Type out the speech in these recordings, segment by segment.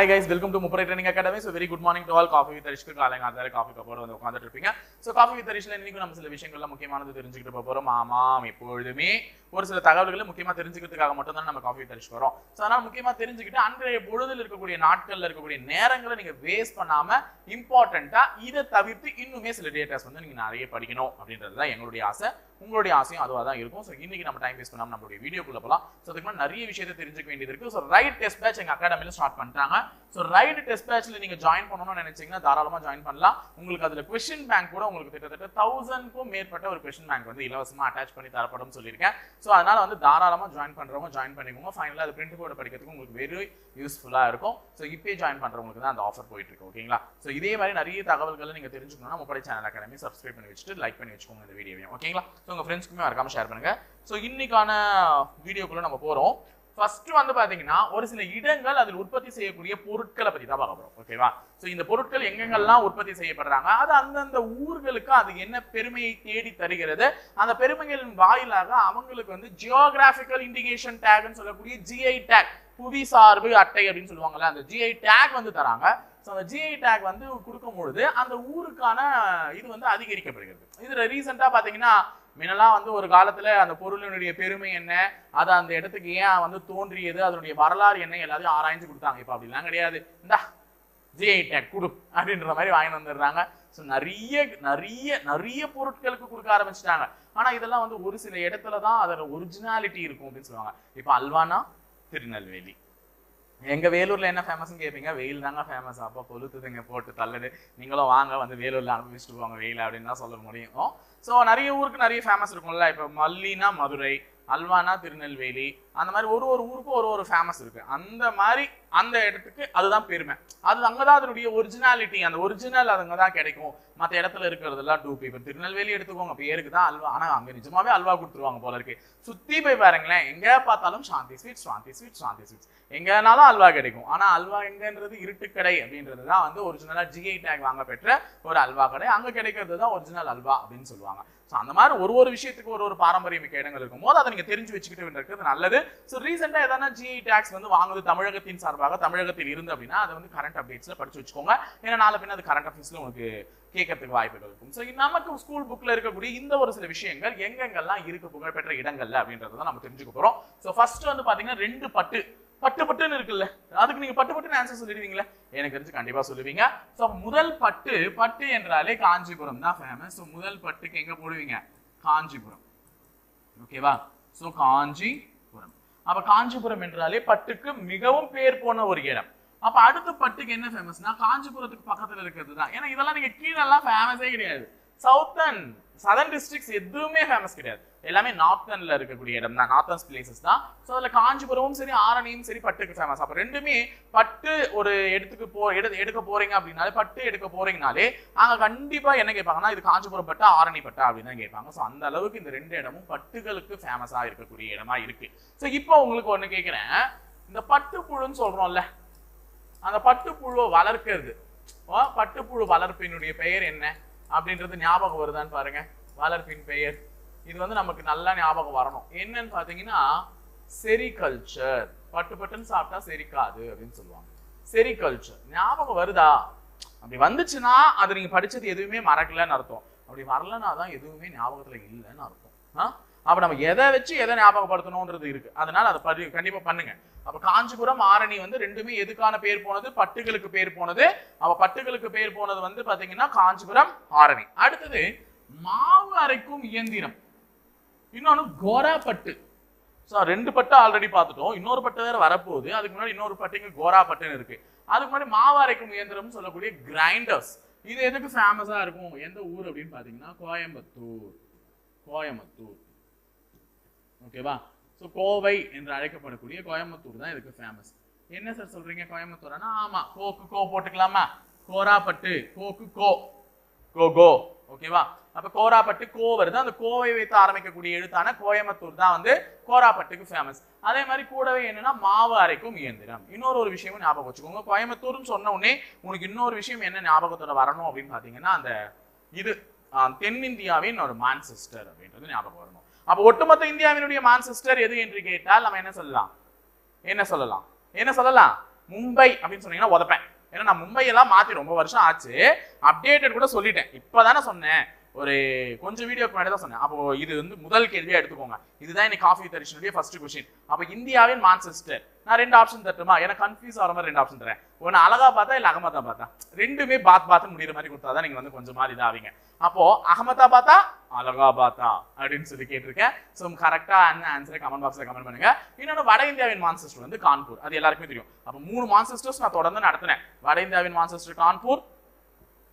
Hi guys welcome to முப்பரை training academy so very good morning to all coffee with அரிஷ்க்கு காலைங்க அந்த coffee கப்போட வந்து உட்காந்துட்டு இருப்பீங்க ஸோ காஃபி வித் அரிஷ்ல இன்னைக்கு நம்ம சில விஷயங்கள்லாம் முக்கியமானது தெரிஞ்சுக்கிட்டு போகிறோம் போறோம் ஆமாம் எப்பொழுதுமே ஒரு சில தகவல்களை முக்கியமாக தெரிஞ்சுக்கிறதுக்காக மட்டும்தான் நம்ம காஃபி வித் வரோம். ஸோ அதனால் முக்கியமாக தெரிஞ்சுக்கிட்டு அன்றைய பொழுதில் இருக்கக்கூடிய நாட்களில் இருக்கக்கூடிய நேரங்களை நீங்கள் வேஸ்ட் பண்ணாமல் இம்பார்ட்டண்ட்டாக இதை தவிர்த்து இன்னுமே சில டேட்டாஸ் வந்து நீங்கள் நிறைய படிக்கணும் அப்படின்றது தான் எங்களுடைய ஆசை. உங்களுடைய ஆசையும் அதுவாக தான் இருக்கும். ஸோ இன்றைக்கி நம்ம டைம் வேஸ்ட் பண்ணாமல் நம்மளுடைய வீடியோக்குள்ளே போகலாம் ஸோ அதுக்கு முன்னாடி நிறைய விஷயத்தை தெரிஞ்சுக்க வேண்டியது இருக்குது ஸோ ரைட் டெஸ்ட் பேட்ச் எங்கள் அகாடமியில் ஸ்டார்ட் பண்ணிட்டாங்க. ஸோ ரைடு டெஸ்ட் பேட்ச்ல நீங்கள் ஜாயின் பண்ணணும்னு நினைச்சீங்கன்னா தாராளமாக ஜாயின் பண்ணலாம். உங்களுக்கு அதில் கொஷின் பேங்க் கூட உங்களுக்கு கிட்டத்தட்ட தௌசண்ட்க்கும் மேற்பட்ட ஒரு கொஷின் பேங்க் வந்து இலவசமாக அட்டாச் பண்ணி தரப்படும் சொல்லியிருக்கேன். ஸோ அதனால் வந்து தாராளமாக ஜாயின் பண்ணுறவங்க ஜாயின் பண்ணிக்கோங்க. ஃபைனலாக அது பிரிண்ட் போர்டு படிக்கிறதுக்கு உங்களுக்கு வெரி யூஸ்ஃபுல்லாக இருக்கும். ஸோ இப்போயே ஜாயின் பண்ணுறவங்களுக்கு தான் அந்த ஆஃபர் போயிட்டு இருக்கு ஓகேங்களா ஸோ இதே மாதிரி நிறைய தகவல்களை நீங்கள் தெரிஞ்சுக்கணும்னா முப்படை சேனல் அகாடமி சப்ஸ்கிரைப் பண்ணி வச்சுட்டு லைக் பண்ணி வச்சுக்கோங்க இந்த வீடியோவையும் ஓகேங்களா ஸோ உங்கள் ஃப்ரெண்ட்ஸ்க்குமே மறக்காம ஷேர் பண்ணுங்கள் ஸோ இன்னைக்கான வீடியோக்குள்ளே நம்ம போகிறோம் ஃபர்ஸ்ட் வந்து பாத்தீங்கன்னா ஒரு சில இடங்கள் அதில் உற்பத்தி செய்யக்கூடிய பொருட்களை பத்தி தான் பார்க்க போறோம். ஓகேவா ஸோ இந்த பொருட்கள் எங்கெங்கெல்லாம் உற்பத்தி செய்யப்படுறாங்க அது அந்தந்த ஊர்களுக்கு அது என்ன பெருமையை தேடி தருகிறது அந்த பெருமைகளின் வாயிலாக அவங்களுக்கு வந்து ஜியோகிராபிக்கல் இண்டிகேஷன் டேக்னு சொல்லக்கூடிய ஜிஐ டேக் புவி சார்பு அட்டை அப்படின்னு சொல்லுவாங்கல்ல அந்த ஜிஐ டேக் வந்து தராங்க. ஸோ அந்த ஜிஐ டேக் வந்து கொடுக்கும் பொழுது அந்த ஊருக்கான இது வந்து அதிகரிக்கப்படுகிறது. இதில் ரீசெண்டாக பார்த்தீங்கன்னா முன்னெல்லாம் வந்து ஒரு காலத்தில் அந்த பொருளினுடைய பெருமை என்ன? அது அந்த இடத்துக்கு ஏன் வந்து தோன்றியது? அதனுடைய வரலாறு என்ன? எல்லாத்தையும் ஆராய்ஞ்சு கொடுத்தாங்க. இப்போ அப்படிலாம் கிடையாது. இந்தா ஜிஐ டேக் கொடு அப்படின்ற மாதிரி வாங்கிட்டு வந்துடுறாங்க. ஸோ நிறைய நிறைய நிறைய பொருட்களுக்கு கொடுக்க ஆரம்பிச்சிட்டாங்க. ஆனால் இதெல்லாம் வந்து ஒரு சில இடத்துல தான் அதோட ஒரிஜினாலிட்டி இருக்கும் அப்படின்னு சொல்லுவாங்க. இப்போ அல்வானா திருநெல்வேலி. எங்க வேலூர்ல என்ன ஃபேமஸ்னு கேட்பீங்க வெயில் தாங்க ஃபேமஸ் அப்போ கொளுத்துதுங்க போட்டு தள்ளுது. நீங்களும் வாங்க வந்து வேலூர்ல அனுபவிச்சுட்டு போங்க வெயில் அப்படின்னு தான் சொல்ல முடியும். ஸோ நிறைய ஊருக்கு நிறைய ஃபேமஸ் இருக்கும்ல. இப்போ மல்லினா மதுரை அல்வானா திருநெல்வேலி அந்த மாதிரி ஒரு ஒரு ஊருக்கும் ஒரு ஒரு ஃபேமஸ் இருக்குது அந்த மாதிரி அந்த இடத்துக்கு அதுதான் பெருமை. அது அங்கே தான் அதனுடைய ஒரிஜினாலிட்டி அந்த ஒரிஜினல் அது அங்கதான் கிடைக்கும். மற்ற இடத்துல இருக்கிறதெல்லாம் டூ இப்போ திருநெல்வேலி எடுத்துக்கோங்க பேருக்கு தான் அல்வா. ஆனால் அங்கே நிஜமாவே அல்வா கொடுத்துருவாங்க போல இருக்கு. சுற்றி போய் பாருங்களேன் எங்கே பார்த்தாலும் Shanthi sweet Shanthi sweet Shanthi sweets எங்கேனாலும் அல்வா கிடைக்கும். ஆனால் அல்வா எங்கன்றது இருட்டுக்கடை அப்படின்றது தான் வந்து ஒரிஜினலாக ஜிஐ டேக் வாங்க பெற்ற ஒரு அல்வா கடை. அங்கே கிடைக்கிறது தான் ஒரிஜினல் அல்வா அப்படின்னு சொல்லுவாங்க. ஸோ அந்த மாதிரி ஒரு ஒரு விஷயத்துக்கு ஒரு ஒரு பாரம்பரிய மிக்க இடங்கள் இருக்கும் போது அதை நீங்கள் தெரிஞ்சு வச்சுக்கிட்டு இருக்கிறது நல்லது. ஸோ ரீசெண்டாக எதனா ஜிஐ டேக்ஸ் வந்து வாங்குது தமிழகத்தின் சார்பாக தமிழகத்தில் இருந்து அப்படின்னா அதை வந்து கரண்ட் அப்டேட்ஸில் படிச்சு வச்சுக்கோங்க. ஏன்னா நாளை பின்ன அது கரண்ட் அஃபேர்ஸில் உங்களுக்கு கேட்கறதுக்கு வாய்ப்புகள் இருக்கும். ஸோ நமக்கு ஸ்கூல் புக்கில் இருக்கக்கூடிய இந்த ஒரு சில விஷயங்கள் எங்கெங்கெல்லாம் இருக்கு புகழ்பெற்ற இடங்கள்ல அப்படின்றத தான் நம்ம தெரிஞ்சுக்க போகிறோம் ஸோ ஃபர்ஸ்ட் வந்து பார்த்தீங்கன்னா ரெண்டு பட்டு. பட்டு பட்டுன்னு இருக்குல்ல. அதுக்கு நீங்க பட்டு பட்டுன்னு ஆன்சர் சொல்லிடுவீங்களா? எனக்கு தெரிஞ்சு கண்டிப்பா சொல்லுவீங்க. ஸோ முதல் பட்டு பட்டு என்றாலே காஞ்சிபுரம் தான் ஃபேமஸ் ஸோ முதல் பட்டுக்கு எங்க போடுவீங்க? காஞ்சிபுரம். ஓகேவா ஸோ காஞ்சிபுரம் அப்ப காஞ்சிபுரம் என்றாலே பட்டுக்கு மிகவும் பேர் போன ஒரு இடம். அப்ப அடுத்த பட்டுக்கு என்ன ஃபேமஸ்னா காஞ்சிபுரத்துக்கு பக்கத்துல இருக்கிறது தான் ஏன்னா இதெல்லாம் நீங்க கீழெல்லாம் ஃபேமஸே கிடையாது. சவுத்தன் சதர்ன் டிஸ்ட்ரிக்ஸ் எதுவுமே ஃபேமஸ் கிடையாது. எல்லாமே நார்த்தன்ல இருக்கக்கூடிய இடம் தான் நார்த்தன்ஸ் பிளேசஸ் தான். ஸோ அதில் காஞ்சிபுரமும் சரி ஆரணியும் சரி பட்டுக்கு ஃபேமஸ் அப்போ ரெண்டுமே பட்டு ஒரு இடத்துக்கு போ எடு எடுக்க போறீங்க அப்படின்னாலே பட்டு எடுக்க போறீங்கனாலே அங்கே கண்டிப்பாக என்ன கேட்பாங்கன்னா இது காஞ்சிபுரம் பட்டா ஆரணி பட்டா அப்படின்னு தான் கேட்பாங்க. ஸோ அந்த அளவுக்கு இந்த ரெண்டு இடமும் பட்டுகளுக்கு ஃபேமஸாக இருக்கக்கூடிய இடமா இருக்கு. ஸோ இப்போ உங்களுக்கு ஒன்று கேட்குறேன். இந்த பட்டுப்புழுன்னு சொல்றோம்ல அந்த பட்டுப்புழுவை வளர்க்கிறது. பட்டுப்புழு வளர்ப்பினுடைய பெயர் என்ன? அப்படின்றது ஞாபகம் வருதான்னு பாருங்க. வளர்ப்பின் பெயர். இது வந்து நமக்கு நல்லா ஞாபகம் வரணும். என்னன்னு பாத்தீங்கன்னா செரிகல்ச்சர் பட்டு பட்டுன்னு சாப்பிட்டா செரிக்காது அப்படின்னு சொல்லுவாங்க. செரிகல்ச்சர் ஞாபகம் வருதா? அப்படி வந்துச்சுன்னா அது நீங்க படிச்சது எதுவுமே மறக்கலன்னு அர்த்தம். அப்படி வரலன்னா தான் எதுவுமே ஞாபகத்துல இல்லைன்னு அர்த்தம். ஆ? அப்போ நம்ம எதை வச்சு எதை ஞாபகப்படுத்தணுன்றது இருக்குது அதனால் அதை படி கண்டிப்பாக பண்ணுங்க. அப்போ காஞ்சிபுரம் ஆரணி வந்து ரெண்டுமே எதுக்கான பேர் போனது? பட்டுகளுக்கு பேர் போனது. அப்போ பட்டுகளுக்கு பேர் போனது வந்து பார்த்தீங்கன்னா காஞ்சிபுரம் ஆரணி. அடுத்தது மாவு அரைக்கும் இயந்திரம். இன்னொன்று கோரா பட்டு ஸோ ரெண்டு பட்டு ஆல்ரெடி பார்த்துட்டோம். இன்னொரு பட்டு வேறு வரப்போகுது. அதுக்கு முன்னாடி இன்னொரு பட்டுங்க கோரா பட்டுன்னு இருக்குது அதுக்கு முன்னாடி மாவு அரைக்கும் இயந்திரம்னு சொல்லக்கூடிய கிரைண்டர்ஸ் இது எதுக்கு ஃபேமஸாக இருக்கும்? எந்த ஊர் அப்படின்னு பார்த்தீங்கன்னா கோயம்புத்தூர். கோயம்புத்தூர். ஓகேவா ஸோ கோவை என்று அழைக்கப்படக்கூடிய கோயம்புத்தூர் தான் இதுக்கு ஃபேமஸ் என்ன சார் சொல்றீங்க கோயம்புத்தூர்னா? ஆமா கோக்கு கோ போட்டுக்கலாமா? கோராப்பட்டு கோக்கு கோ. கோ கோ. ஓகேவா அப்ப கோராப்பட்டு கோ வருது அந்த கோவை வைத்து ஆரம்பிக்கக்கூடிய எழுத்தான கோயம்புத்தூர் தான் வந்து கோராப்பட்டுக்கு ஃபேமஸ் அதே மாதிரி கூடவே என்னன்னா மாவு அரைக்கும் இயந்திரம். இன்னொரு ஒரு விஷயமும் ஞாபகம் வச்சுக்கோங்க. கோயம்புத்தூர்னு சொன்ன உடனே உனக்கு இன்னொரு விஷயம் என்ன ஞாபகத்தோட வரணும் அப்படின்னு பாத்தீங்கன்னா அந்த இது தென்னிந்தியாவின் ஒரு மான்செஸ்டர் அப்படின்றது ஞாபகம் வரணும். அப்போ ஒட்டுமொத்த இந்தியாவினுடைய மான்செஸ்டர் எது என்று கேட்டால் நம்ம என்ன சொல்லலாம்? என்ன சொல்லலாம்? என்ன சொல்லலாம்? மும்பை அப்படின்னு சொன்னீங்கன்னா உதப்பேன். ஏன்னா நான் மும்பை எல்லாம் மாத்தி ரொம்ப வருஷம் ஆச்சு. அப்டேட்டட் கூட சொல்லிட்டேன். இப்பதானே சொன்னேன். ஒரு கொஞ்சம் வீடியோக்கு முன்னாடி தான் சொன்னேன். அப்போ இது வந்து முதல் கேள்வியா எடுத்துக்கோங்க. இதுதான் இன்னைக்கு காஃபி தரிசனுடைய ஃபர்ஸ்ட் கொஸ்டின் அப்போ இந்தியாவின் மான்செஸ்டர் நான் ரெண்டு ஆப்ஷன் தட்டுமா? எனக்கு கன்ஃபியூஸ் ஆகிற மாதிரி ரெண்டு ஆப்ஷன் தரேன். ஒன்று பார்த்தா இல்லை அகமதாபாத்தா? ரெண்டுமே பாத் பாத்து முடிகிற மாதிரி கொடுத்தாதான் நீங்க வந்து கொஞ்சம் மாதிரி இதாவீங்க. அப்போ அகமதாபாத்தா அலகாபாத்தா அப்படின்னு சொல்லி கேட்டிருக்கேன். ஸோ கரெக்டா ஆன்சரை கமெண்ட் பாக்ஸில் கமெண்ட் பண்ணுங்க. இன்னொன்று வட இந்தியாவின் மான்செஸ்டர் வந்து கான்பூர். அது எல்லாருக்குமே தெரியும். அப்போ மூணு மான்செஸ்டர்ஸ் நான் தொடர்ந்து நடத்தினேன். வட இந்தியாவின் மான்செஸ்டர் கான்பூர்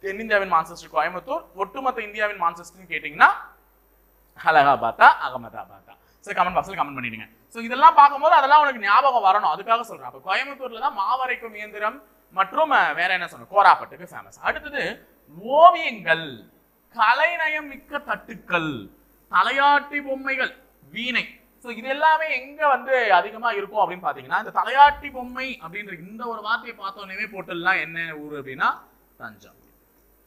தென்னிந்தியாவின் மான்செஸ்டர் கோயம்புத்தூர் ஒட்டுமொத்த இந்தியாவின் மான்செஸ்டர்னு கேட்டிங்கன்னா அலகாபாத்தா அகமதாபாத்தா. சரி கமெண்ட் பாக்ஸில் கமெண்ட் பண்ணிடுங்க. ஸோ இதெல்லாம் பார்க்கும்போது அதெல்லாம் உனக்கு ஞாபகம் வரணும். அதுக்காக சொல்கிறேன் அப்போ கோயம்புத்தூரில் தான் மாவரைக்கும் இயந்திரம் மற்றும் வேற என்ன சொன்ன கோராப்பட்டுக்கு ஃபேமஸ் அடுத்தது ஓவியங்கள். கலைநயம் மிக்க தட்டுக்கள். தலையாட்டி பொம்மைகள். வீணை. ஸோ இது எல்லாமே எங்க வந்து அதிகமா இருக்கும் அப்படின்னு பாத்தீங்கன்னா இந்த தலையாட்டி பொம்மை அப்படின்ற இந்த ஒரு வார்த்தையை பார்த்தோன்னே போட்டுடலாம் என்ன ஊர் அப்படின்னா தஞ்சம்.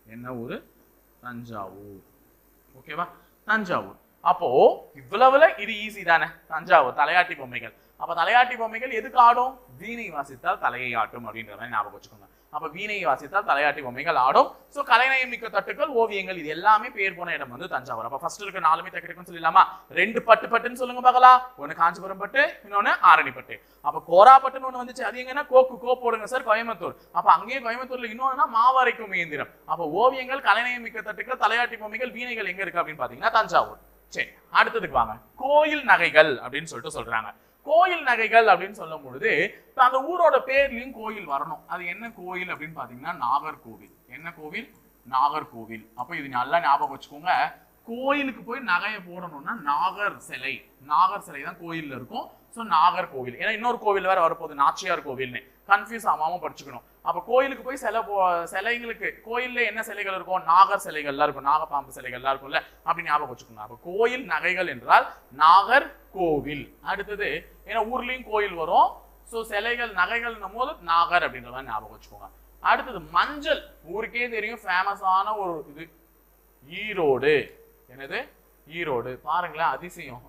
என்ன ஊரு? தஞ்சாவூர். ஓகேவா தஞ்சாவூர். அப்போ இவ்வளவுல இது ஈஸி தானே? தஞ்சாவூர் தலையாட்டி பொம்மைகள். அப்ப தலையாட்டி பொம்மைகள் எதுக்கு ஆடும்? வீணை வாசித்தால் தலையை ஆட்டும் அப்படின்ற மாதிரி ஞாபகம் வச்சுக்கோங்க. அப்ப வீணை வாசித்தால் தலையாட்டி பொம்மைகள் ஆடும். சோ கலைநயம் மிக்க தட்டுக்கள் ஓவியங்கள் இது எல்லாமே பேர் போன இடம் வந்து தஞ்சாவூர். அப்ப ஃபர்ஸ்ட் இருக்க நாலுமே தக்கிருக்குன்னு சொல்லிடலாமா? ரெண்டு பட்டு பட்டுன்னு சொல்லுங்க பார்க்கலாம் ஒன்னு காஞ்சிபுரம் பட்டு இன்னொன்னு ஆரணி பட்டு. அப்ப கோரா பட்டுன்னு ஒண்ணு வந்துச்சு. அது எங்கன்னா கோக்கு கோ போடுங்க சார் கோயம்புத்தூர். அப்ப அங்கேயே கோயம்புத்தூர்ல இன்னொன்னா மாவரைக்கும் இயந்திரம். அப்ப ஓவியங்கள் கலைநயம் மிக்க தட்டுக்கள் தலையாட்டி பொம்மைகள் வீணைகள் எங்க இருக்கு அப்படின்னு பாத்தீங்கன்னா தஞ்சாவூர். சரி அடுத்ததுக்கு வாங்க. கோயில் நகைகள் அப்படின்னு சொல்லிட்டு சொல்றாங்க. கோயில் நகைகள் அப்படின்னு சொல்லும் பொழுது அந்த ஊரோட பேர்லயும் கோயில் வரணும். அது என்ன கோயில் அப்படின்னு பாத்தீங்கன்னா நாகர்கோவில். என்ன கோவில்? நாகர்கோவில். அப்போ இது நல்லா ஞாபகம் வச்சுக்கோங்க. கோயிலுக்கு போய் நகையை போடணும்னா நாகர் சிலை. நாகர் சிலை தான் கோயிலில் இருக்கும். ஸோ நாகர்கோவில். ஏன்னா இன்னொரு கோவில் வேற வரப்போகுது. நாச்சியார் கோவில்னு. கன்ஃபியூஸ் ஆகாமல் படிச்சுக்கணும். அப்போ கோயிலுக்கு போய் சிலை போ சிலைங்களுக்கு கோயிலில் என்ன சிலைகள் இருக்கும்? நாகர் சிலைகள்லாம் இருக்கும். நாகப்பாம்பு சிலைகள்லாம் இருக்கும்ல. அப்படி ஞாபகம் வச்சுக்கோங்க. அப்போ கோயில் நகைகள் என்றால் நாகர் கோவில். அடுத்தது ஏன்னா ஊர்லேயும் கோயில் வரும். ஸோ சிலைகள் நகைகள்னும் போது நாகர் அப்படின்ற மாதிரி ஞாபகம் வச்சுக்கோங்க. அடுத்தது மஞ்சள். ஊருக்கே தெரியும் ஃபேமஸான ஒரு இது. ஈரோடு. என்னது? ஈரோடு. பாருங்களேன் அதிசயம்.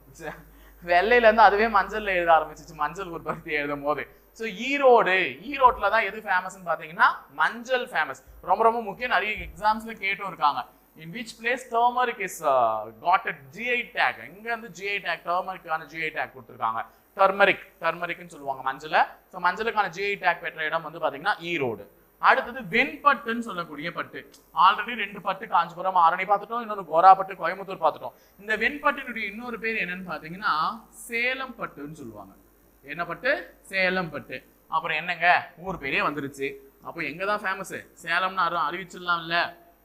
வெள்ளையிலேருந்து அதுவே மஞ்சளில் எழுத ஆரம்பிச்சிச்சு. மஞ்சள் உற்பத்தி எழுதும் போது ஸோ ஈரோடு ஈரோட்டில் தான் எது ஃபேமஸ்ன்னு பார்த்தீங்கன்னா மஞ்சள் ஃபேமஸ் ரொம்ப ரொம்ப முக்கியம். நிறைய எக்ஸாம்ஸ்ல கேட்டும் இருக்காங்க. In which place turmeric is got at GI tag இங்கேருந்து வந்து ஜிஐ டேக் டர்மரிக்கான ஜிஐ டேக் கொடுத்துருக்காங்க. டர்மரிக் டர்மரிக்னு சொல்லுவாங்க மஞ்சளை. ஸோ மஞ்சளுக்கான ஜிஐ டேக் பெற்ற இடம் வந்து பார்த்தீங்கன்னா ஈரோடு. அடுத்தது வெண்பட்டுன்னு சொல்லக்கூடிய பட்டு. ஆல்ரெடி ரெண்டு பட்டு காஞ்சிபுரம் ஆரணி பார்த்துட்டோம் இன்னொன்று கோராப்பட்டு கோயம்புத்தூர் பார்த்துட்டோம். இந்த வெண்பட்டினுடைய இன்னொரு பேர் என்னன்னு பார்த்தீங்கன்னா சேலம் பட்டுன்னு சொல்லுவாங்க. என்ன பட்டு சேலம் பட்டு அப்புறம் என்னங்க? ஊர் பேரே வந்துருச்சு. அப்போ எங்கே தான் ஃபேமஸ்ஸு சேலம்னு அரு அறிவிச்சிடலாம்ல.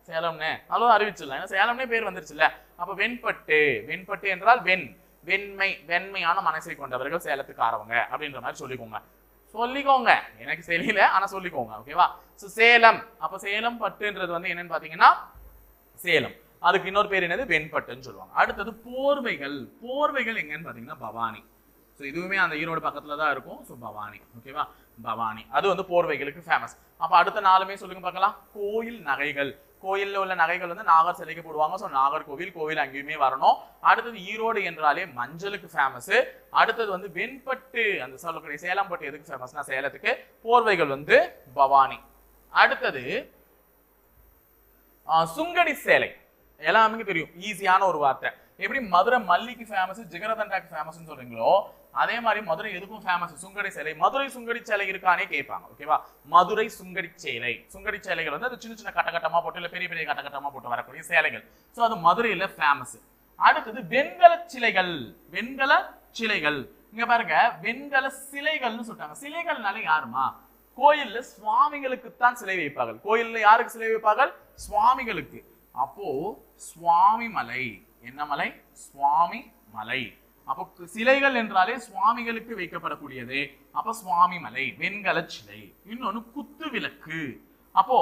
சேலம்னு. அதுவும் அறிவிச்சிடலாம். ஏன்னா சேலம்னே பேர் வந்துருச்சுல்ல. அப்போ வெண்பட்டு. வெண்பட்டு என்றால் வெண். வெண்மை வெண்மையான மனசை கொண்டவர்கள் சேலத்துக்காரவங்க அப்படின்ற மாதிரி சொல்லிக்கோங்க. சொல்லிக்கோங்க. எனக்கு தெரியல ஆனால் சொல்லிக்கோங்க ஓகேவா ஸோ சேலம். அப்போ சேலம் பட்டுன்றது வந்து என்னன்னு பார்த்தீங்கன்னா சேலம். அதுக்கு இன்னொரு பேர் என்னது? வெண்பட்டுன்னு சொல்லுவாங்க. அடுத்தது போர்வைகள். போர்வைகள் எங்கன்னு பார்த்தீங்கன்னா பவானி. ஸோ இதுவுமே அந்த ஈரோடு பக்கத்துல தான் இருக்கும். ஸோ பவானி. ஓகேவா பவானி. அது வந்து போர்வைகளுக்கு ஃபேமஸ் அப்போ அடுத்த நாளுமே சொல்லுங்க பார்க்கலாம். கோயில் நகைகள். கோயில்ல உள்ள நகைகள் வந்து நாகர் சிலைக்கு போடுவாங்க. ஸோ நாகர்கோவில் கோவில் அங்கேயுமே வரணும். அடுத்தது ஈரோடு என்றாலே மஞ்சளுக்கு ஃபேமஸ் அடுத்தது வந்து வெண்பட்டு அந்த சொல்லக்கூடிய சேலம்பட்டு எதுக்கு ஃபேமஸ்னா சேலத்துக்கு? போர்வைகள் வந்து பவானி. அடுத்தது ஆஹ், சுங்கடி சேலை. எல்லாமே தெரியும். ஈஸியான ஒரு வார்த்தை. எப்படி மதுரை மல்லிக்கு ஃபேமஸ் ஜிகரதண்டாக்கு ஃபேமஸ்னு சொல்றீங்களோ அதே மாதிரி மதுரை எதுக்கும் ஃபேமஸ் சுங்கடி சேலை. மதுரை சுங்கடி சேலை இருக்கானே கேட்பாங்க ஓகேவா மதுரை சுங்கடி சேலை. சுங்கடி சேலைகள் வந்து அது சின்ன சின்ன கட்டகட்டமாக போட்டு இல்லை பெரிய பெரிய கட்டகட்டமாக போட்டு வரக்கூடிய சேலைகள். ஸோ அது மதுரையில் ஃபேமஸ் அடுத்தது வெண்கல சிலைகள். வெண்கல சிலைகள். இங்க பாருங்க வெண்கல சிலைகள்னு சொல்லிட்டாங்க சிலைகள்னால யாருமா? கோயில்ல சுவாமிகளுக்கு தான் சிலை வைப்பார்கள். கோயில்ல யாருக்கு சிலை வைப்பார்கள்? சுவாமிகளுக்கு. அப்போ சுவாமி மலை என்ன மலை? சுவாமி மலை அப்போ சிலைகள் என்றாலே சுவாமிகளுக்கு வைக்கப்படக்கூடியது. அப்ப சுவாமி மலை வெண்கல சிலை இன்னொன்னு குத்து விளக்கு. அப்போ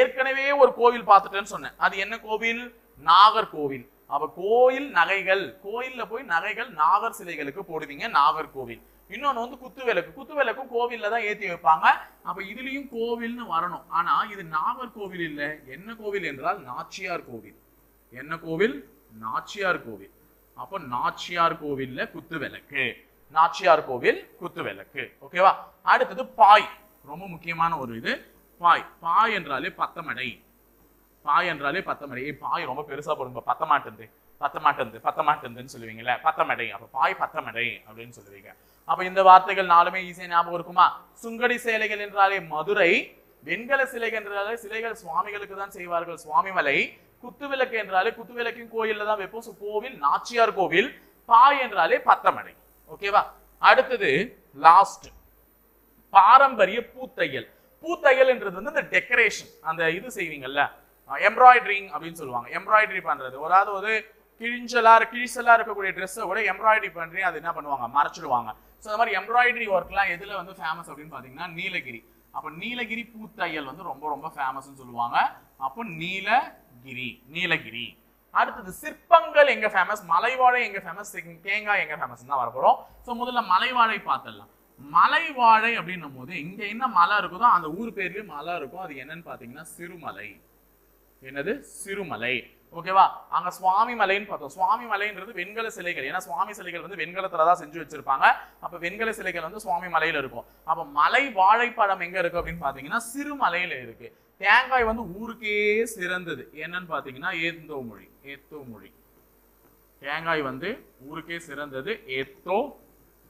ஏற்கனவே ஒரு கோவில் பார்த்துட்டேன்னு சொன்னேன். அது என்ன கோவில்? நாகர்கோவில் அப்ப கோயில் நகைகள் கோயில்ல போய் நகைகள் நாகர் சிலைகளுக்கு போடுவீங்க நாகர்கோவில் இன்னொன்று வந்து குத்து விளக்கு. குத்து விளக்கும் கோவில்ல தான் ஏற்றி வைப்பாங்க. அப்ப இதுலயும் கோவில்னு வரணும். ஆனா இது நாகர்கோவில் இல்லை. என்ன கோவில் என்றால் நாச்சியார் கோவில். என்ன கோவில்? நாச்சியார் கோவில். அப்போ நாச்சியார் கோவில்ல குத்து விளக்கு. நாச்சியார் கோவில் குத்து விளக்கு. ஓகேவா அடுத்தது பாய். ரொம்ப முக்கியமான ஒரு இது. பாய். பாய் என்றாலே பத்தமடை. பாய் என்றாலே பத்தமடை. ஏ பாய் ரொம்ப பெருசா போடுங்க. பத்த பத்தமாட்டந்து. பத்தமாட்டந்துன்னு சொல்லுவீங்களே சொல்லுவீங்கல்ல? பத்தமடை. அப்ப பாய் பத்தமடை அப்படின்னு சொல்லுவீங்க. அப்ப இந்த வார்த்தைகள் நாலுமே ஈஸியா ஞாபகம் இருக்குமா? சுங்கடி சேலைகள் என்றாலே மதுரை. வெண்கல சிலைகள் என்றாலே சிலைகள் சுவாமிகளுக்கு தான் செய்வார்கள். சுவாமிமலை. குத்துவிளக்கு என்றாலே குத்துவிளக்கையும் கோயில்ல தான் வைப்போம். கோவில் நாச்சியார் கோவில் பாய் என்றாலே பத்தமடை. ஓகேவா அடுத்தது லாஸ்ட் பாரம்பரிய பூத்தையல். பூத்தையல்ன்றது வந்து இந்த டெக்கரேஷன் அந்த இது செய்வீங்கல்ல? எம்ப்ராய்டரிங் அப்படின்னு சொல்லுவாங்க. எம்ப்ராய்டரி பண்றது. ஒரு அதாவது ஒரு கிழிஞ்சலா கிழிசலா இருக்கக்கூடிய ட்ரெஸ்ஸை கூட எம்ப்ராய்டரி பண்ணி அது என்ன பண்ணுவாங்க? மறைச்சிடுவாங்க. ஸோ அந்த மாதிரி எம்ப்ராய்டரி ஒர்க்லாம் எதுல வந்து ஃபேமஸ் அப்படின்னு பார்த்தீங்கன்னா நீலகிரி. அப்போ நீலகிரி பூத்தையல் வந்து ரொம்ப ரொம்ப ஃபேமஸ்ன்னு சொல்லுவாங்க. அப்போ நீல கிரி நீலகிரி. அடுத்தது சிற்பங்கள் எங்க ஃபேமஸ் மலைவாழை எங்க ஃபேமஸ் தேங்காய் எங்க ஃபேமஸ் தான் வரப்போறோம் ஸோ முதல்ல மலைவாழை பார்த்துடலாம். மலைவாழை அப்படின்னும் போது இங்க என்ன மலை இருக்குதோ அந்த ஊர் பேர்லயும் மலை இருக்கும். அது என்னன்னு பாத்தீங்கன்னா சிறுமலை. என்னது? சிறுமலை. ஓகேவா அங்க சுவாமி மலைன்னு பார்த்தோம். சுவாமி மலைன்றது வெண்கல சிலைகள். ஏன்னா சுவாமி சிலைகள் வந்து வெண்கலத்துல தான் செஞ்சு வச்சிருப்பாங்க. அப்ப வெண்கல சிலைகள் வந்து சுவாமி மலையில இருக்கும். அப்ப மலை வாழைப்பழம் எங்க இருக்கு அப்படின்னு பாத்தீங்கன்னா சிறுமலையில இருக்கு. தேங்காய் வந்து ஊருக்கே சிறந்தது. என்னன்னு பாத்தீங்கன்னா ஏத்தோ மொழி ஏத்தோ மொழி. தேங்காய் வந்து ஊருக்கே சிறந்தது ஏத்தோ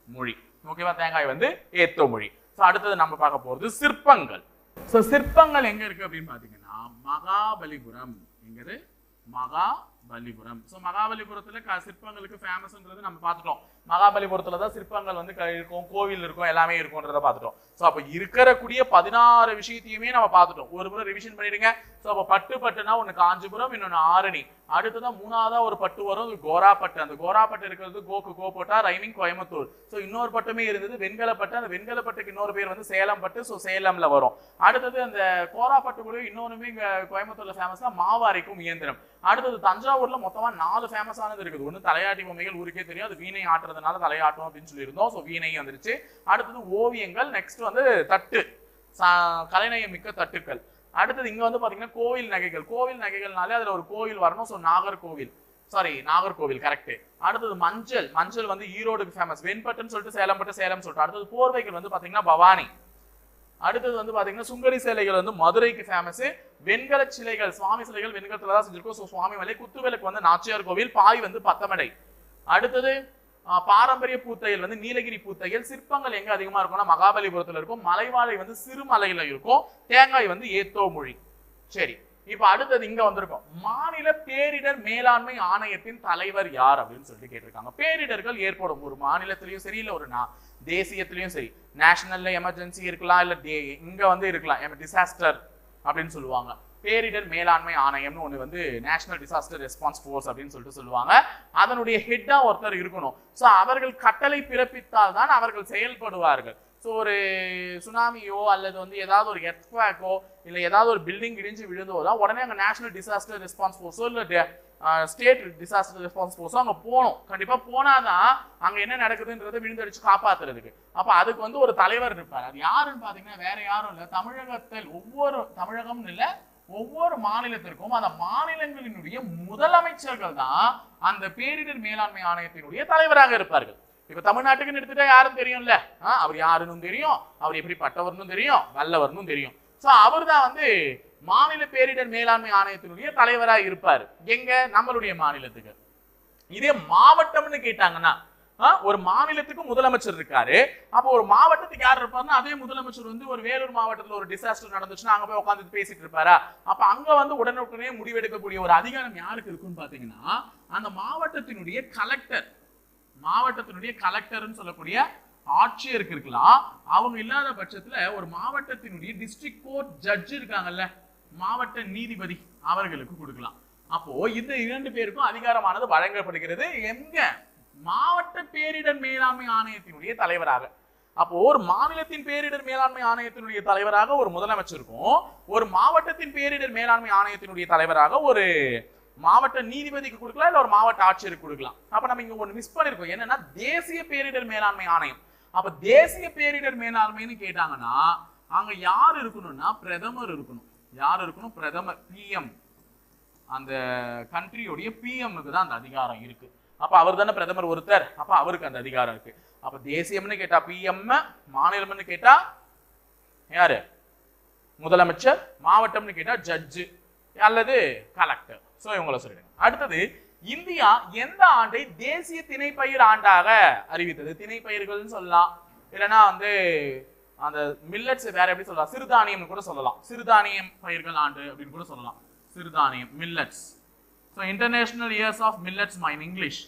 மொழி. ஓகேவா தேங்காய் வந்து ஏத்தோ மொழி. ஸோ அடுத்தது நம்ம பார்க்க போறது சிற்பங்கள். ஸோ சிற்பங்கள் எங்க இருக்கு அப்படின்னு பாத்தீங்கன்னா மகாபலிபுரம். எங்கிறது மகாபலிபுரம். ஸோ மகாபலிபுரத்துல க- சிற்பங்களுக்கு ஃபேமஸ்ன்றது நம்ம பார்த்துட்டோம். மகாபலிபுரத்தில் தான் சிற்பங்கள் வந்து க- இருக்கும் கோவில் இருக்கும் எல்லாமே இருக்கும்ன்றத பார்த்துட்டோம். ஸோ அப்போ இருக்கக்கூடிய பதினாறு விஷயத்தையுமே நம்ம பார்த்துட்டோம். ஒரு முறை ரிவிஷன் பண்ணிடுங்க. ஸோ அப்போ பட்டு பட்டுனா ஒன்று காஞ்சிபுரம் இன்னொன்று ஆரணி. அடுத்ததான் மூணாவதாக ஒரு பட்டு வரும் கோராப்பட்டு. அந்த கோராப்பட்டு இருக்கிறது கோக்கு கோ போட்டா ரைமிங் கோயம்புத்தூர். ஸோ இன்னொரு பட்டுமே இருந்தது வெண்கலப்பட்டு அந்த வெண்கலப்பட்டுக்கு இன்னொரு பேர் வந்து சேலம் பட்டு. ஸோ சேலம்ல வரும். அடுத்தது அந்த கோராப்பட்டு கூட இன்னொன்றுமே இங்க கோயம்புத்தூர்ல ஃபேமஸ்னா மாவாரிக்கும் இயந்திரம். அடுத்தது தஞ்சாவூர்ல மொத்தமாக நாலு ஃபேமஸானது இருக்குது. ஒன்று தலையாட்டி பொம்மைகள் ஊருக்கே தெரியும். அது வீணை ஆட்டுறதுனால தலையாட்டும் அப்படின்னு சொல்லியிருந்தோம். ஸோ வீணை வந்துருச்சு. அடுத்தது ஓவியங்கள் நெக்ஸ்ட் வந்து தட்டு. கலைநயம் மிக்க தட்டுக்கள். அடுத்தது இங்க வந்து பாத்தீங்கன்னா கோவில் நகைகள். கோவில் நகைகள்னாலே அதுல ஒரு கோவில் வரணும். So Nagercoil. Sorry Nagercoil correct அடுத்தது மஞ்சள். மஞ்சள் வந்து ஈரோடுக்கு ஃபேமஸ் வெண்பட்டுன்னு சொல்லிட்டு சேலம் பட்டு சேலம் சொல்லிட்டு. அடுத்தது போர்வைகள் வந்து பாத்தீங்கன்னா பவானி. அடுத்தது வந்து பாத்தீங்கன்னா சுங்கடி சிலைகள் வந்து மதுரைக்கு ஃபேமஸ் வெண்கல சிலைகள் சுவாமி சிலைகள் வெண்கலத்துல தான் செஞ்சிருக்கோம். ஸோ சுவாமி மலை குத்துவிளக்கு வந்து நாச்சியார் கோவில் பாய் வந்து பத்தமடை. அடுத்தது பாரம்பரிய பூத்தையல் வந்து நீலகிரி பூத்தையல். சிற்பங்கள் எங்க அதிகமா இருக்கும்னா மகாபலிபுரத்துல இருக்கும். மலைவாழை வந்து சிறுமலையில இருக்கும். தேங்காய் வந்து ஏத்தோ மொழி. சரி இப்ப அடுத்தது இங்க வந்திருக்கோம். மாநில பேரிடர் மேலாண்மை ஆணையத்தின் தலைவர் யார் அப்படின்னு சொல்லிட்டு கேட்டிருக்காங்க. பேரிடர்கள் ஏற்படும். ஒரு மாநிலத்திலயும் சரி இல்ல ஒரு நா- தேசியத்திலயும் சரி. நேஷனல்ல எமர்ஜென்சி இருக்கலாம் இல்ல தே- இங்க வந்து இருக்கலாம். டிசாஸ்டர் அப்படின்னு சொல்லுவாங்க. பேரிடர் மேலாண்மை ஆணையம்னு ஒன்று வந்து நேஷனல் டிசாஸ்டர் ரெஸ்பான்ஸ் ஃபோர்ஸ் அப்படின்னு சொல்லிட்டு சொல்லுவாங்க. அதனுடைய ஹெட்டாக ஒருத்தர் இருக்கணும். ஸோ அவர்கள் கட்டளை பிறப்பித்தால் தான் அவர்கள் செயல்படுவார்கள். ஸோ ஒரு சுனாமியோ அல்லது வந்து ஏதாவது ஒரு எர்த்குவாக்கோ இல்லை ஏதாவது ஒரு பில்டிங் இடிஞ்சு விழுந்தோ தான் உடனே அங்கே நேஷனல் டிசாஸ்டர் ரெஸ்பான்ஸ் ஃபோர்ஸோ இல்லை ஸ்டேட் டிசாஸ்டர் ரெஸ்பான்ஸ் ஃபோர்ஸோ அங்கே போகணும். கண்டிப்பாக போனாதான் அங்கே என்ன நடக்குதுன்றதை விழுந்தடிச்சு காப்பாத்துறதுக்கு. அப்போ அதுக்கு வந்து ஒரு தலைவர் இருப்பார். அது யாருன்னு பார்த்தீங்கன்னா வேற யாரும் இல்லை. தமிழகத்தில் ஒவ்வொரு தமிழகம்னு இல்லை ஒவ்வொரு மாநிலத்திற்கும் அந்த மாநிலங்களினுடைய முதலமைச்சர்கள் தான் அந்த பேரிடர் மேலாண்மை ஆணையத்தினுடைய தலைவராக இருப்பார்கள். இப்ப தமிழ்நாட்டுக்குன்னு எடுத்துட்டா யாரும் தெரியும்ல? ஆஹ் அவர் யாருன்னு தெரியும். அவர் எப்படி பட்டவர்னும் தெரியும். வல்லவர்னு தெரியும். சோ அவர் தான் வந்து மாநில பேரிடர் மேலாண்மை ஆணையத்தினுடைய தலைவரா இருப்பாரு. எங்க? நம்மளுடைய மாநிலத்துக்கு. இதே மாவட்டம்னு கேட்டாங்கன்னா ஒரு மாநிலத்துக்கு முதலமைச்சர் இருக்காரு. அப்போ ஒரு மாவட்டத்துக்கு யார் இருப்பாருன்னா அதே முதலமைச்சர் வந்து ஒரு வேலூர் மாவட்டத்தில் ஒரு டிசாஸ்டர் நடந்துச்சுன்னா அங்க போய் உட்காந்து பேசிட்டு இருப்பாரா? அப்ப அங்க வந்து உடனுக்குடனே முடிவெடுக்கக்கூடிய ஒரு அதிகாரம் யாருக்கு இருக்குன்னு பாத்தீங்கன்னா அந்த மாவட்டத்தினுடைய கலெக்டர் மாவட்டத்தினுடைய கலெக்டர்னு சொல்லக்கூடிய ஆட்சியருக்கு இருக்கலாம். அவங்க இல்லாத பட்சத்துல ஒரு மாவட்டத்தினுடைய டிஸ்ட்ரிக்ட் கோர்ட் ஜட்ஜ் இருக்காங்கல்ல மாவட்ட நீதிபதி அவர்களுக்கு கொடுக்கலாம். அப்போ இந்த இரண்டு பேருக்கும் அதிகாரமானது வழங்கப்படுகிறது. எங்க? மாவட்ட பேரிடர் மேலாண்மை ஆணையத்தினுடைய தலைவராக. அப்போ ஒரு மாநிலத்தின் பேரிடர் மேலாண்மை ஆணையத்தினுடைய தலைவராக ஒரு முதலமைச்சர் இருக்கும் ஒரு மாவட்டத்தின் பேரிடர் மேலாண்மை ஆணையத்தினுடைய தலைவராக ஒரு மாவட்ட நீதிபதிக்கு கொடுக்கலாம் இல்ல ஒரு மாவட்ட ஆட்சியருக்கு கொடுக்கலாம். அப்ப நம்ம இங்க ஒண்ணு மிஸ் பண்ணிருக்கோம். என்னன்னா தேசிய பேரிடர் மேலாண்மை ஆணையம். அப்ப தேசிய பேரிடர் மேலாண்மைன்னு கேட்டாங்கன்னா அங்க யார் இருக்கணும்னா பிரதமர் இருக்கணும். யார் இருக்கணும்? பிரதமர் பிஎம் அந்த கண்ட்ரியோடைய பிஎம்னுக்கு தான் அந்த அதிகாரம் இருக்கு. அப்போ அவர் தானே பிரதமர் ஒருத்தர். அப்போ அவருக்கு அந்த அதிகாரம் இருக்கு. அப்போ தேசியம்னு கேட்டா பிஎம் மாநிலம்னு கேட்டா யாரு? முதலமைச்சர் மாவட்டம்னு கேட்டா ஜட்ஜு அல்லது கலெக்டர் ஸோ இவங்கள சொல்லிடுங்க. அடுத்தது இந்தியா எந்த ஆண்டை தேசிய திணைப்பயிர் ஆண்டாக அறிவித்தது? திணைப்பயிர்கள்னு சொல்லலாம். இல்லைன்னா வந்து அந்த மில்லட்ஸ் வேற எப்படி சொல்லலாம்? சிறுதானியம்னு கூட சொல்லலாம். சிறுதானியம் பயிர்கள் ஆண்டு அப்படின்னு கூட சொல்லலாம். சிறுதானியம் millets. So International years of millets mind English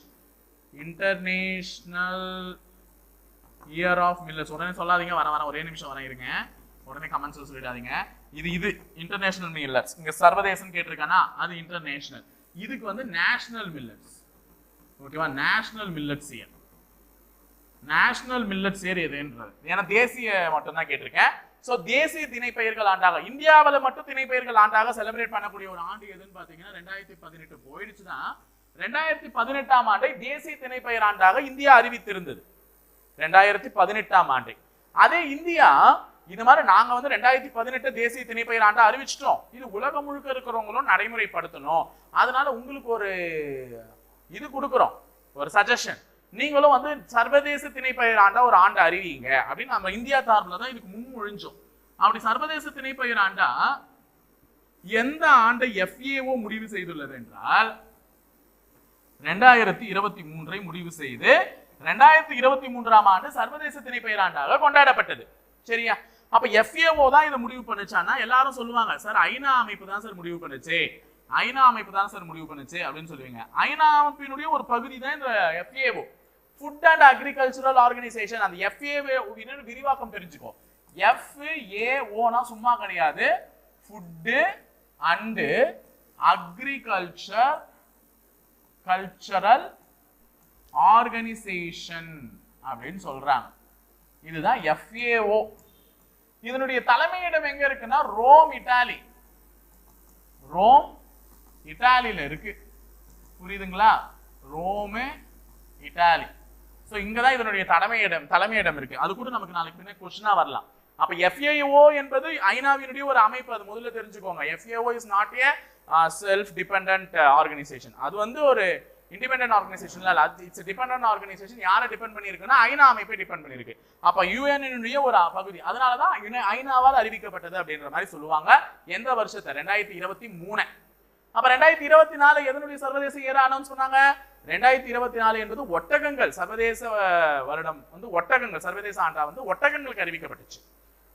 international year of millets உடனே சொல்லாதீங்க வர வர ஒரே நிமிஷம் வர இருங்க உடனே கமெண்ட்ஸ் சொல்லிடாதீங்க. இது இது இன்டர்நேஷனல் மில்லட்ஸ் இங்க சர்வதேசம் கேட்டிருக்கானா? அது இன்டர்நேஷனல் இதுக்கு வந்து நேஷனல் மில்லட்ஸ் ஓகேவா national millets year national millets year எதுன்றது? ஏன்னா தேசிய மட்டும் தான் கேட்டிருக்கேன். ஸோ தேசிய திணைப்பயிர்கள் ஆண்டாக இந்தியாவில் மட்டும் திணைப்பெயர்கள் ஆண்டாக செலிப்ரேட் பண்ணக்கூடிய ஒரு ஆண்டு எதுன்னு பார்த்தீங்கன்னா ரெண்டாயிரத்தி பதினெட்டு போயிடுச்சுன்னா ரெண்டாயிரத்தி பதினெட்டாம் ஆண்டை தேசிய திணைப்பெயர் ஆண்டாக இந்தியா அறிவித்திருந்தது. ரெண்டாயிரத்தி பதினெட்டாம் ஆண்டை. அதே இந்தியா இது மாதிரி நாங்க வந்து ரெண்டாயிரத்தி பதினெட்டு தேசிய திணைப்பயிர் ஆண்டை அறிவிச்சிட்டோம். இது உலகம் முழுக்க இருக்கிறவங்களும் நடைமுறைப்படுத்தணும். அதனால உங்களுக்கு ஒரு இது கொடுக்குறோம். ஒரு சஜஷன் நீங்களும் வந்து சர்வதேச திணைப்பயிர் ஆண்டா ஒரு ஆண்டு அறிவிங்க. அப்படின்னு நம்ம இந்தியா சார்பில் தான் இதுக்கு முன்மொழிஞ்சோம் அப்படி சர்வதேச திணைப்பயிர் ஆண்டா எந்த ஆண்டை எஃப்ஏஓ முடிவு செய்துள்ளது என்றால் ரெண்டாயிரத்தி இருபத்தி மூன்றை முடிவு செய்து ரெண்டாயிரத்தி இருபத்தி மூன்றாம் ஆண்டு சர்வதேச திணைப்பயிர் ஆண்டாக கொண்டாடப்பட்டது. சரியா? அப்ப எஃப்ஏஓ தான் இதை முடிவு பண்ணுச்சான்னா எல்லாரும் சொல்லுவாங்க சார் ஐநா அமைப்பு தான் சார் முடிவு பண்ணுச்சு. ஐநா அமைப்பு தான் சார் முடிவு பண்ணுச்சு அப்படின்னு சொல்லுவீங்க. ஐநா அமைப்பினுடைய ஒரு பகுதி தான் இந்த FAO food and agricultural organisation அந்த எஃப்ஏஓ விரிவாக்கம் தெரிஞ்சுக்கோ. எஃப்ஏஓனா சும்மா கிடையாது. Food and agriculture cultural organisation அப்படின்னு சொல்றாங்க. இதுதான் எஃப்ஏஓ இதனுடைய தலைமையிடம் எங்க இருக்குன்னா ரோம் இட்டாலி ரோம் இட்டாலியில இருக்கு. புரியுதுங்களா? ரோமு இட்டாலி சோ இங்கதான் இதனுடைய தலைமையிடம் தலைமையிடம் இருக்கு. அது கூட நமக்கு நாளைக்கு பின்ன கொஸ்டினா வரலாம். அப்போ எஃப்ஏஓ என்பது ஐநாவினுடைய ஒரு அமைப்பு. அது முதல்ல தெரிஞ்சுக்கோங்க. FAO is not a self depend organisation அது வந்து ஒரு இண்டிபெண்ட் ஆர்கனைசேஷன்ல இல்ல. அது இட்ஸ் டிபெண்ட் ஆர்கனைசேஷன் யாரை டிபெண்ட் பண்ணியிருக்குன்னா ஐநா அமைப்பை டிபெண்ட் பண்ணியிருக்கு. அப்ப யூஎன்னுடைய ஒரு பகுதி. அதனாலதான் தான் ஐநாவால் அறிவிக்கப்பட்டது அப்படின்ற மாதிரி சொல்லுவாங்க. எந்த வருஷத்தை? ரெண்டாயிரத்தி இருபத்தி மூணு. அப்ப ரெண்டாயிரத்தி இருபத்தி நாலு எதனுடைய சர்வதேச ஏற அனௌன்ஸ் சொன்னாங்க ரெண்டாயிரத்தி இருபத்தி நாலு என்பது ஒட்டகங்கள் சர்வதேச வருடம் வந்து ஒட்டகங்கள் சர்வதேச ஆண்டா வந்து ஒட்டகங்களுக்கு அறிவிக்கப்பட்டுச்சு.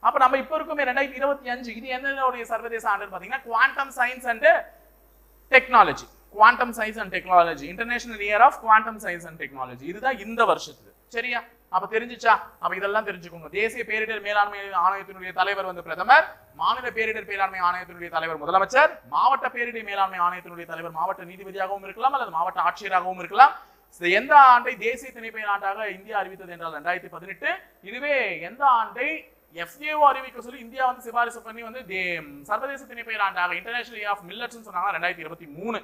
அப்ப நம்ம இப்ப இருக்குமே ரெண்டாயிரத்தி இருபத்தி அஞ்சு இது என்னுடைய சர்வதேச ஆண்டுன்னு பாத்தீங்கன்னா quantum science and technology quantum science and technology international year of quantum science and technology இதுதான் இந்த வருஷத்துக்கு சரியா? அப்ப தெரிஞ்சுச்சா? அப்ப இதெல்லாம் தெரிஞ்சுக்கோங்க. தேசிய பேரிடர் மேலாண்மை ஆணையத்தினுடைய தலைவர் வந்து பிரதமர் மாநில பேரிடர் மேலாண்மை ஆணையத்தினுடைய தலைவர் முதலமைச்சர் மாவட்ட பேரிடர் மேலாண்மை ஆணையத்தினுடைய தலைவர் மாவட்ட நீதிபதியாகவும் இருக்கலாம் அல்லது மாவட்ட ஆட்சியராகவும் இருக்கலாம். எந்த ஆண்டை தேசிய திணைப்பெயர் ஆண்டாக இந்தியா அறிவித்தது என்றால் ரெண்டாயிரத்தி பதினெட்டு. இதுவே எந்த ஆண்டை எஃப்ஏஓ அறிவிக்க சொல்லி இந்தியா வந்து சிபாரிசு பண்ணி வந்து சர்வதேச திணைப்பை ஆண்டாக இன்டர்நேஷனல் இயர் ஆஃப் மில்லட்ஸ் சொன்னாங்க ரெண்டாயிரத்தி இருபத்தி மூணு.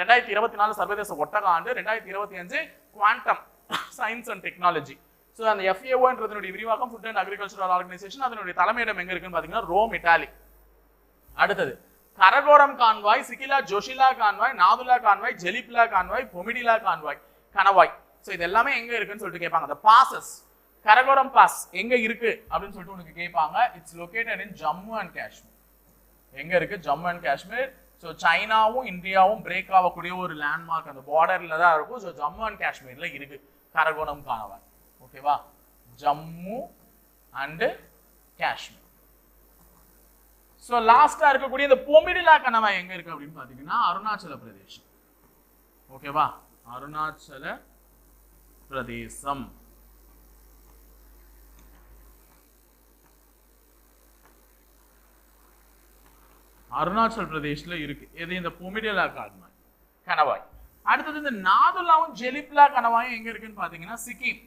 ரெண்டாயிரத்தி இருபத்தி நாலு சர்வதேச ஒட்டக ஆண்டு ரெண்டாயிரத்தி இருபத்தி அஞ்சு quantum science and technology so அந்த எஃப்ஏஓன்றதனுடைய விரிவாக்கம் ஃபுட் அண்ட் அக்ரிகல்ச்சரல் ஆர்கனைசேஷன் அதனுடைய தலைமையிடம் எங்கே இருக்குன்னு பார்த்தீங்கன்னா ரோம் இட்டாலி அடுத்தது கரகோரம் கான்வாய் சிகிலா ஜோஷிலா கான்வாய் நாதுலா கான்வாய் ஜெலிப்லா கான்வாய் பொமிடிலா கான்வாய் கணவாய். ஸோ இது எல்லாமே எங்கே இருக்குன்னு சொல்லிட்டு கேட்பாங்க. அந்த பாசஸ் கரகோரம் பாஸ் எங்கே இருக்கு அப்படின்னு சொல்லிட்டு உனக்கு கேட்பாங்க. It's located in Jammu and Kashmir எங்கே இருக்கு? ஜம்மு அண்ட் காஷ்மீர் ஸோ சைனாவும் இந்தியாவும் பிரேக் ஆகக்கூடிய ஒரு லேண்ட்மார்க் அந்த பார்டரில் தான் இருக்கும். ஸோ ஜம்மு அண்ட் காஷ்மீரில் இருக்கு. கரகோணம் கானவாய். ஓகேவா ஜம்மு அண்டு காஷ்மீர். ஸோ லாஸ்டா இருக்கக்கூடிய இந்த பொமிடிலா கணவாய் எங்க இருக்கு அப்படின்னு பாத்தீங்கன்னா அருணாச்சல பிரதேசம். ஓகேவா அருணாச்சல பிரதேசம். அருணாச்சல் பிரதேஷ்ல இருக்கு. எது இந்த பொமிடிலா கணவாய் கணவாய். அடுத்தது இந்த நாதுலாவும் ஜெலிப்லா கணவாயும் எங்க இருக்குன்னு பாத்தீங்கன்னா சிக்கிம்.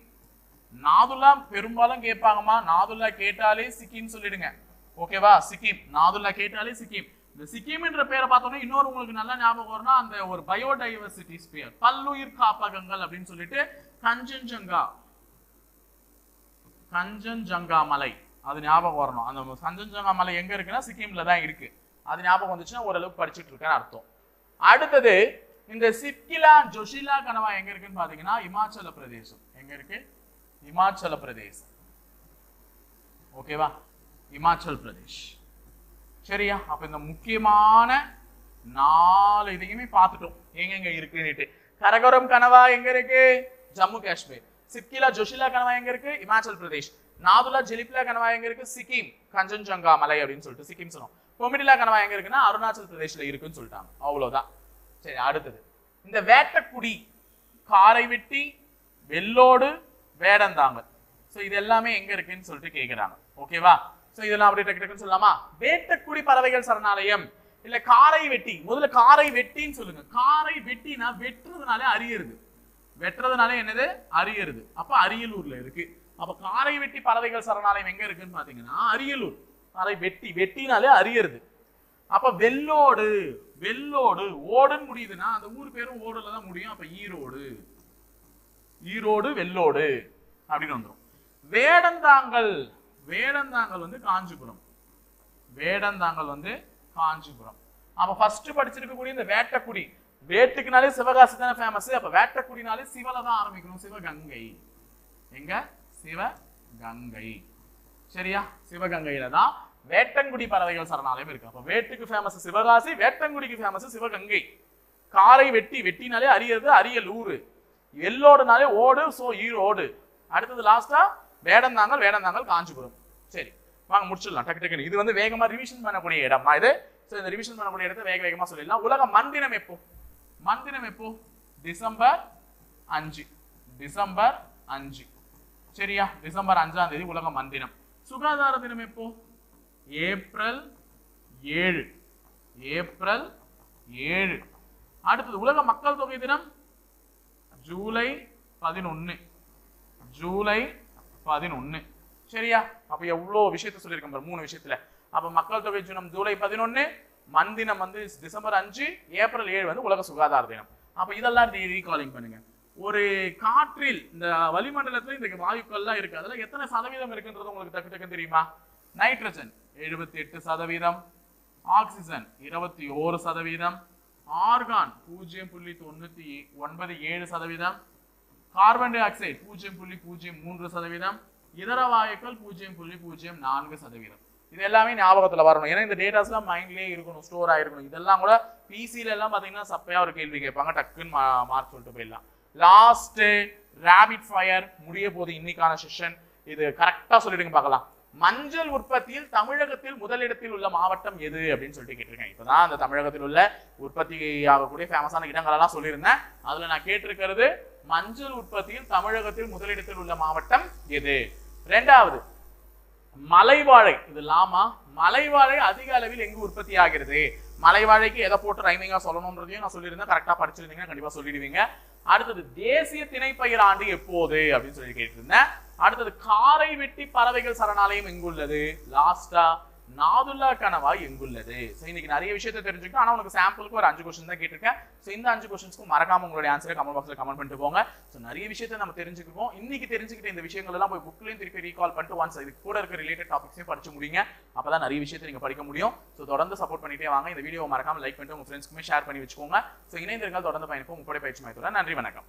நாதுல்லா பெரும்பாலும் கேட்பாங்கம்மா. நாதுல்லா கேட்டாலே சிக்கிம் சொல்லிடுங்க. ஓகேவா? சிக்கிம். நாதுல்லா கேட்டாலே சிக்கிம். இந்த சிக்கிம்ன்ற பேரை பார்த்தோன்னா இன்னொரு உங்களுக்கு நல்லா ஞாபகம் வரும்னா அந்த ஒரு பயோடைவர்சிட்டி ஸ்பியர். பல்லுயிர் காப்பகங்கள் அப்படின்னு சொல்லிட்டு கஞ்சன்ஜங்கா. கஞ்சன்ஜங்கா மலை. அது ஞாபகம் வரணும். அந்த கஞ்சன்ஜங்கா மலை எங்க இருக்குன்னா சிக்கிம்ல தான் இருக்கு. அது ஞாபகம் வந்துச்சுன்னா ஓரளவுக்கு படிச்சுட்டு இருக்கேன்னு அர்த்தம். அடுத்தது இந்த சிக்கிலா ஜொஷிலா கனவா எங்க இருக்குன்னு பாத்தீங்கன்னா இமாச்சல பிரதேசம். எங்க இருக்கு? இமாச்சல பிரதேசம் ஓகேவா இமாச்சல் பிரதேஷ் சரியா? அப்ப இந்த முக்கியமான நாலு இதையுமே பார்த்துட்டோம். எங்கெங்க இருக்குன்னுட்டு. கரகோரம் கனவா எங்க இருக்கு? ஜம்மு காஷ்மீர். சிப்கிலா ஜோஷிலா கனவா எங்க இருக்கு? இமாச்சல் பிரதேஷ் நாதுலா ஜெலிப்லா கனவா எங்க இருக்கு? சிக்கிம் கஞ்சன்ஜங்கா மலை அப்படின்னு சொல்லிட்டு சிக்கிம் சொன்னோம். கொமிடிலா கனவா எங்க இருக்குன்னா அருணாச்சல் பிரதேஷ்ல இருக்குன்னு சொல்லிட்டாங்க. அவ்வளவுதான். சரி அடுத்தது. இந்த வேட்டக்குடி காரை வெட்டி வெள்ளோடு வேடந்தாங்கல். ஸோ இது எல்லாமே எங்க இருக்குன்னு சொல்லிட்டு கேட்குறாங்க ஓகேவா ஸோ இதெல்லாம் அப்படியே டக்கு டக்குன்னு சொல்லலாமா? வேட்டக்குடி பறவைகள் சரணாலயம். இல்ல காரை வெட்டி. முதல்ல காரை வெட்டின்னு சொல்லுங்க. காரை வெட்டினா வெட்டுறதுனாலே அரியருது வெட்டுறதுனால என்னது? அரியருது அப்ப அரியலூர்ல இருக்கு. அப்ப காரை வெட்டி பறவைகள் சரணாலயம் எங்க இருக்குன்னு பாத்தீங்கன்னா அரியலூர். காரை வெட்டி. வெட்டினாலே அரியருது அப்ப வெள்ளோடு வெள்ளோடு ஓடுன்னு முடியுதுன்னா அந்த ஊர் பேரும் ஓடுல தான் முடியும். அப்ப ஈரோடு. ஈரோடு வெள்ளோடு அப்படின்னு வந்துடும் வேடந்தாங்கல் வேடந்தாங்கல் வந்து காஞ்சிபுரம். வேடந்தாங்கல் வந்து காஞ்சிபுரம். அப்ப ஃபர்ஸ்ட் படிச்சிருக்கக்கூடிய இந்த வேட்டக்குடி வேட்டுக்குனாலே சிவகாசி தானே ஃபேமஸ் அப்ப வேட்டக்குடினாலே சிவல தான் ஆரம்பிக்கணும் சிவகங்கை. எங்க? சிவகங்கை. சரியா? சிவகங்கையில தான் வேட்டங்குடி பறவைகள் சரணாலயம் இருக்கு. அப்ப வேட்டுக்கு ஃபேமஸ் சிவகாசி வேட்டங்குடிக்கு ஃபேமஸ் சிவகங்கை. காரை வெட்டி வெட்டினாலே அரியது அரியலூர். எல்லோடுனாலே ஓடு சோ ஈரோடு அடுத்தது லாஸ்டா வேடந்தாங்கல் வேடந்தாங்கல் காஞ்சிபுரம் சரி வாங்க முடிச்சிடலாம். டக்கு டக்குன்னு. இது வந்து வேகமாக ரிவிஷன் பண்ணக்கூடிய இடமா. இது? ஸோ இந்த ரிவிஷன் பண்ணக்கூடிய இடத்த வேக வேகமாக சொல்லிடலாம். உலக மந்திரம் எப்போ? மந்திரம் எப்போ? டிசம்பர் அஞ்சு. டிசம்பர் அஞ்சு. சரியா? டிசம்பர் அஞ்சாம் தேதி உலக மந்திரம். சுகாதார தினம் எப்போ? ஏப்ரல் ஏழு. ஏப்ரல் ஏழு. அடுத்தது உலக மக்கள் தொகை தினம்? ஜூலை பதினொன்னு. ஜூலை பதினொன்னு. சரியா? அப்ப எவ்வளோ விஷயத்த சொல்லியிருக்கேன் பாரு, மூணு விஷயத்துல. அப்ப மக்கள் தொகை தினம் ஜூலை பதினொன்னு மந்தினம் வந்து டிசம்பர் அஞ்சு ஏப்ரல் ஏழு வந்து உலக சுகாதார தினம். அப்ப இதெல்லாம் ரீகாலிங் பண்ணுங்க. ஒரு காற்றில் இந்த வளிமண்டலத்துல இந்த வாயுக்கள்லாம் இருக்கு அதுல எத்தனை சதவீதம் இருக்குன்றது உங்களுக்கு டக்கு டக்குன்னு தெரியுமா? நைட்ரஜன் எழுபத்தி எட்டு சதவீதம் ஆக்சிஜன் இருபத்தி ஓரு சதவீதம் ஆர்கான் பூஜ்ஜியம் புள்ளி தொண்ணூத்தி ஒன்பது ஏழு சதவீதம். கார்பன் டை ஆக்சைடு பூஜ்ஜியம் புள்ளி பூஜ்ஜியம் மூன்று சதவீதம். இதர வாயுக்கள் பூஜ்ஜியம் புள்ளி பூஜ்ஜியம் நான்கு சதவீதம். இது எல்லாமே ஞாபகத்துல வரணும். ஏன்னா இந்த டேட்டாஸ்லாம் மைண்ட்லயே இருக்கணும் ஸ்டோர் ஆயிருக்கணும். இதெல்லாம் கூட பிசில எல்லாம் பாத்தீங்கன்னா சப்பையா ஒரு கேள்வி கேட்பாங்க. டக்குன்னு மார்க் சொல்லிட்டு போயிடலாம். லாஸ்ட் ரேபிட் ஃபயர் முடிய போது இன்னைக்கான செஷன் இது கரெக்டா சொல்லிடுங்க பார்க்கலாம். மஞ்சள் உற்பத்தியில் தமிழகத்தில் முதலிடத்தில் உள்ள மாவட்டம் எது அப்படின்னு சொல்லிட்டு கேட்டிருக்கேன். இப்பதான் அந்த தமிழகத்தில் உள்ள உற்பத்தி ஆகக்கூடிய ஃபேமஸான இடங்களெல்லாம் சொல்லியிருந்தேன். அதில் நான் கேட்டிருக்கிறது மஞ்சள் உற்பத்தியில் தமிழகத்தில் முதலிடத்தில் உள்ள மாவட்டம் எது? ரெண்டாவது மலைவாழை. இது லாமா? மலைவாழை அதிக அளவில் எங்கு உற்பத்தி ஆகிறது? மலைவாழைக்கு எதை போட்டு ரைமிங்காக சொல்லணுன்றதையும் நான் சொல்லியிருந்தேன். கரெக்டாக படிச்சிருந்தீங்கன்னா கண்டிப்பாக சொல்லிடுவீங்க. அடுத்தது தேசிய திணைப்பயிர் ஆண்டு எப்போது? அப்படின்னு சொல்லி கேட்டிருந்தேன். அடுத்தது காரை வெட்டி பறவைகள் சரணாலயம் எங்குள்ளது? லாஸ்டா நாதுல்லா கனவா எங்குள்ளது? ஸோ இன்னைக்கு நிறைய விஷயத்தை தெரிஞ்சுக்கிட்டோம் ஆனால் உனக்கு சாம்பிளுக்கு ஒரு அஞ்சு கொஸ்டின் தான் கேட்டிருக்கேன். ஸோ இந்த அஞ்சு கொஸ்டின்ஸ்க்கும் மறக்காம உங்களுடைய ஆன்சரை கமெண்ட் பாக்ஸில் கமெண்ட் பண்ணிட்டு போங்க. ஸோ நிறைய விஷயத்தை நம்ம தெரிஞ்சுக்கிறோம் இன்னைக்கு தெரிஞ்சுக்கிட்ட இந்த விஷயங்கள் எல்லாம் போய் புக்லையும் திருப்பி ரீகால் பண்ணிட்டு ஒன்ஸ் இது கூட இருக்க ரிலேட்டட் டாபிக்ஸையும் படிச்சு முடியுங்க அப்பதான் நிறைய விஷயத்தை நீங்கள் படிக்க முடியும். ஸோ தொடர்ந்து சப்போர்ட் பண்ணிட்டே வாங்க. இந்த வீடியோ மறக்காம லைக் பண்ணிட்டு உங்கள் ஃப்ரெண்ட்ஸ்க்குமே ஷேர் பண்ணி வச்சுக்கோங்க. ஸோ இணைந்திருங்கள். தொடர்ந்து பயணிப்போம். உங்களுடைய பயிற்சி மையத்தோட நன்றி வணக்கம்.